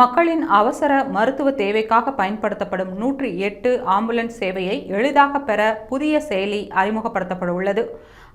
மக்களின் அவசர மருத்துவ தேவைக்காக பயன்படுத்தப்படும் நூற்றி எட்டு ஆம்புலன்ஸ் சேவையை எளிதாக பெற புதிய செயலி அறிமுகப்படுத்தப்பட உள்ளது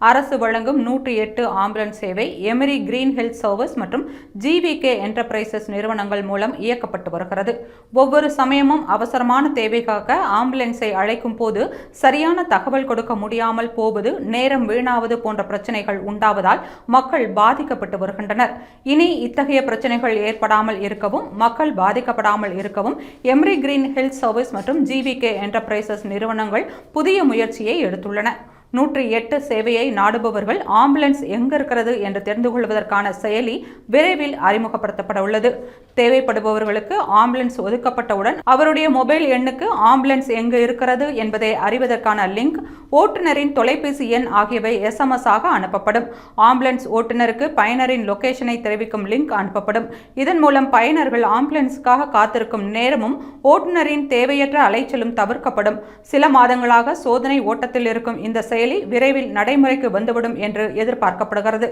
அரசு வழங்கும் நூற்றி எட்டு ஆம்புலன்ஸ் சேவை எமிரி கிரீன் ஹெல்த் சர்வீஸ் மற்றும் ஜிவிகே என்டர்பிரைசஸ் நிறுவனங்கள் மூலம் இயக்கப்பட்டு வருகிறது. ஒவ்வொரு சமயமும் அவசரமான தேவைக்காக ஆம்புலன்ஸை அழைக்கும் போது சரியான தகவல் கொடுக்க முடியாமல் போவது நேரம் வீணாவது போன்ற பிரச்சனைகள் உண்டாவதால் மக்கள் பாதிக்கப்பட்டு வருகின்றனர். இனி இத்தகைய பிரச்சனைகள் ஏற்படாமல் இருக்கவும் மக்கள் பாதிக்கப்படாமல் இருக்கவும் எம்ரி கிரீன் ஹெல்த் சர்வீஸ் மற்றும் ஜிவிகே என்டர்பிரைசஸ் நிறுவனங்கள் புதிய முயற்சியை எடுத்துள்ளன. நூற்றி எட்டு சேவையை நாடுபவர்கள் ஆம்புலன்ஸ் எங்க இருக்கிறது என்று தெரிந்து கொள்வதற்கான செயலி விரைவில் அறிமுகப்படுத்தப்பட உள்ளது. தேவைப்படுபவர்களுக்கு ஆம்புலன்ஸ் ஒதுக்கப்பட்டவுடன் அவருடைய மொபைல் எண்ணுக்கு ஆம்புலன்ஸ் எங்கு இருக்கிறது என்பதை அறிவதற்கான லிங்க் ஓட்டுநரின் தொலைபேசி எண் ஆகியவை எஸ்எம்எஸ் ஆக அனுப்பப்படும். ஆம்புலன்ஸ் ஓட்டுநருக்கு பயனரின் லொகேஷனை தெரிவிக்கும் லிங்க் அனுப்பப்படும். இதன் மூலம் பயனர்கள் ஆம்புலன்ஸுக்காக காத்திருக்கும் நேரமும் ஓட்டுநரின் தேவையற்ற அலைச்சலும் தவிர்க்கப்படும். சில மாதங்களாக சோதனை ஓட்டத்தில் இருக்கும் இந்த செயலி விரைவில் நடைமுறைக்கு வந்துவிடும் என்று எதிர்பார்க்கப்படுகிறது.